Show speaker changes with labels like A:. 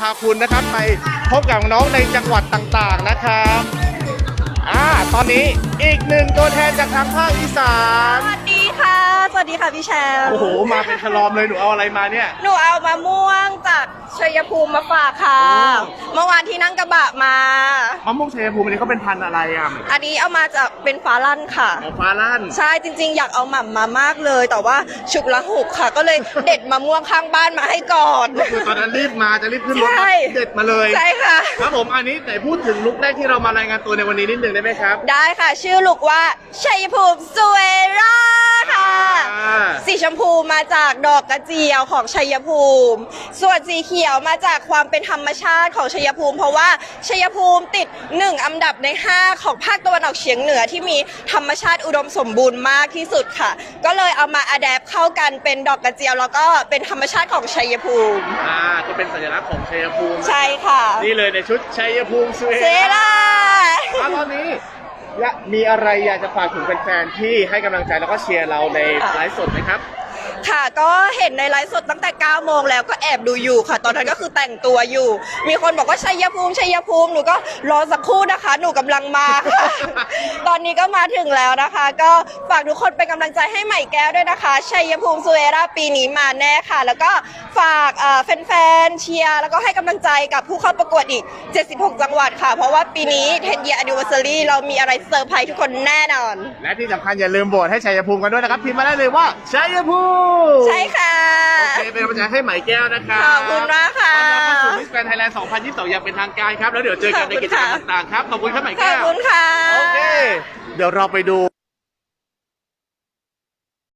A: พาคุณนะครับไปพบกับน้องในจังหวัดต่างๆนะครับอ่าตอนนี้อีกหนึ่งตัวแทนจากทางภาคอีสาน
B: สวัสดีค่ะ สวัสดีค่ะพี่แชมป์
A: โอ้โห มาเป็นฉลอมเลยหนูเอาอะไรมาเนี่ย
B: หนูเอามะม่วงจากชัยภูมิมาฝากค่ะ
A: โอ้
B: เมื่อวานที่นั่งกระบะมา
A: มะม่วงชัยภูมิอันนี้เขาเป็นพันธุ์อะไรอะ
B: อันนี้เอามาจากเป็นฟ้าลั่นค่ะ
A: หมอฟ้าลั่น
B: ใช่จริง ๆ อยากเอาหม่ำมามากเลย แต่ว่าฉุกละหุกค่ะ ก็เลยเด็ดมะม่วงข้างบ้านมาให้ก่อน
A: คือตอนนั้นรีบมาจะรีบขึ้นรถ
B: ใช่
A: เด็ดมาเลย
B: ใช่ค่ะ
A: ครับผมอันนี้ไหนพูดถึงลุคแรกที่เรามารายงานตัวในวันนี้นิดหนึ่งได้ไหมครับ
B: ได้ค่ะ ชื่อลูกว่าชัยภูมิสเวราค่ะ
A: อ่า
B: สี ชมพูมาจากดอกกระเจียวของชัยภูมิ ส่วนสีเขียวมาจากความเป็นธรรมชาติของชัยภูมิ เพราะว่าชัยภูมิติดหนึ่งอันดับใน 5 ของภาคตะวันออกเฉียงเหนือที่มีธรรมชาติอุดมสมบูรณ์มากที่สุดค่ะ ก็เลยเอามาอัดแอปเข้ากันเป็นดอกกระเจียว แล้วก็เป็นธรรมชาติของชัยภูมิ
A: อ่าก็เป็นสัญลักษณ์ของชัยภูมิ
B: ใช่ค่ะ
A: นี่เลยในชุดชัยภูมิสเว
B: เซล่า
A: อะตอนนี้ อยากมีอะไรอยากจะฝากถึงแฟนๆที่ให้กำลังใจแล้วก็เชียร์เราในไลฟ์สดไหมครับ
B: ค่ะ ก็เห็นในไลฟ์สดตั้งแต่ 9 โมงแล้วก็แอบดูอยู่ค่ะ ตอนนั้นก็คือแต่งตัวอยู่ มีคนบอกว่าชัยภูมิชัยภูมิหนูก็รอสักครู่นะคะ หนูกำลังมาค่ะ ตอนนี้ก็มาถึงแล้วนะคะ ก็ฝากทุกคนเป็นกำลังใจให้ใหม่แก้วด้วยนะคะ ชัยภูมิสุเอราปีนี้มาแน่ค่ะ แล้วก็ฝากเอ่อแฟนๆเชียร์แล้วก็ให้กำลังใจกับผู้เข้าประกวดอีก 76 จังหวัดค่ะ เพราะว่าปีนี้10 year anniversary เรามีอะไรเซอร์ไพรส์ทุกคนแน่นอน
A: และที่สำคัญอย่าลืมโหวตให้ชัยภูมิกันด้วยนะครับพิมพ์มาได้เลยว่าชัยภูมิ
B: ใช่ค่ะ
A: โอเคเป็นกำลังใจให้ไหมแก้วนะครับ
B: ขอบคุณมากค่ะ
A: ต้อนรับเข้าสู่มิสแกรนไทยแลนด์ 2022 อย่างเป็นทางการครับ แล้วเดี๋ยวเจอกันในกิจกรรมต่างๆครับ ขอบคุณครับไหม
B: ขอ
A: แก้
B: บ
A: ว
B: คุณค่ะ
A: โอเค เดี๋ยวเราไปดู